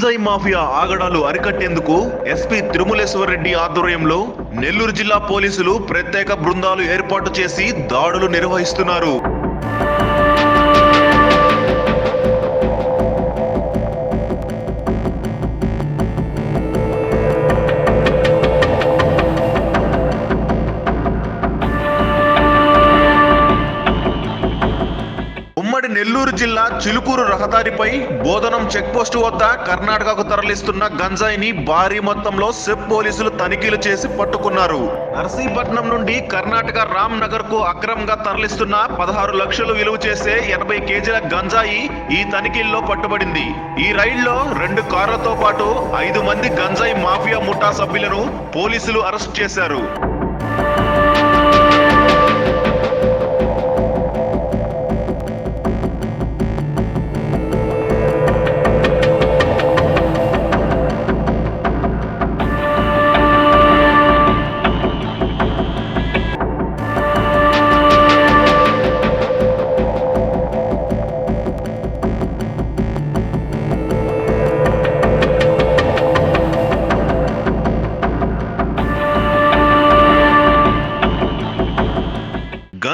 గంజాయి మాఫియా ఆగడాలు అరికట్టేందుకు ఎస్పీ తిరుమలేశ్వర్ రెడ్డి ఆధ్వర్యంలో నెల్లూరు జిల్లా పోలీసులు ప్రత్యేక బృందాలు ఏర్పాటు చేసి దాడులు నిర్వహిస్తున్నారు. ఉమ్మడి నెల్లూరు జిల్లా చిలుకూరు రహదారిపై బోధనం చెక్పోస్టు వద్ద కర్ణాటకకు తరలిస్తున్న గంజాయిని భారీ మొత్తంలో సెప్ పోలీసులు తనిఖీలు చేసి పట్టుకున్నారు. నర్సీపట్నం నుండి కర్ణాటక రామ్ నగర్కు అక్రమంగా తరలిస్తున్న పదహారు లక్షలు విలువ చేసే ఎనభై కేజీల గంజాయి ఈ తనిఖీల్లో పట్టుబడింది. ఈ రైడ్లో రెండు కార్లతో పాటు ఐదు మంది గంజాయి మాఫియా ముఠా సభ్యులను పోలీసులు అరెస్ట్ చేశారు.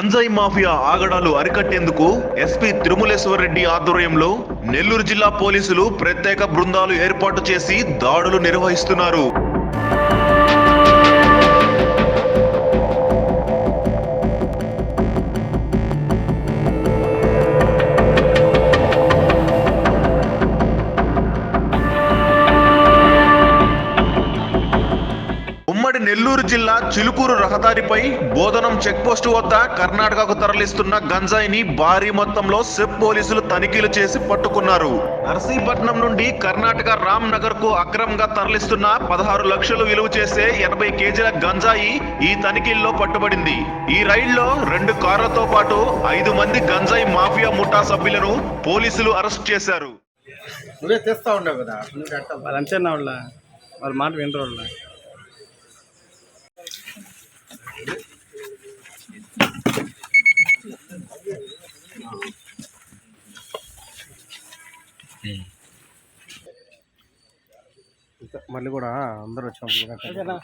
గంజాయి మాఫియా ఆగడాలు అరికట్టేందుకు ఎస్పీ తిరుమలేశ్వర్ రెడ్డి ఆధ్వర్యంలో నెల్లూరు జిల్లా పోలీసులు ప్రత్యేక బృందాలు ఏర్పాటు చేసి దాడులు నిర్వహిస్తున్నారు. నెల్లూరు జిల్లా చిలుకూరు రహదారిపై బోధనం చెక్పోస్టు వద్ద కర్ణాటకకు తరలిస్తున్న గంజాయిని భారీ మొత్తంలో సెప్ పోలీసులు తనిఖీలు చేసి పట్టుకున్నారు. నర్సీపట్నం నుండి కర్ణాటక రామ్ నగర్కు అక్రమంగా తరలిస్తున్న పదహారు లక్షలు విలువ చేసే ఎనభై కేజీల గంజాయి ఈ తనిఖీల్లో పట్టుబడింది. ఈ రైడ్లో రెండు కార్లతో పాటు ఐదు మంది గంజాయి మాఫియా ముఠా సభ్యులను పోలీసులు అరెస్ట్ చేశారు. నువ్వే తెస్తా ఉండవు కదా. వాళ్ళ? వాళ్ళ మాట వినరు వాళ్ళ? మళ్ళీ కూడా అందరూ వచ్చినప్పుడు కూడా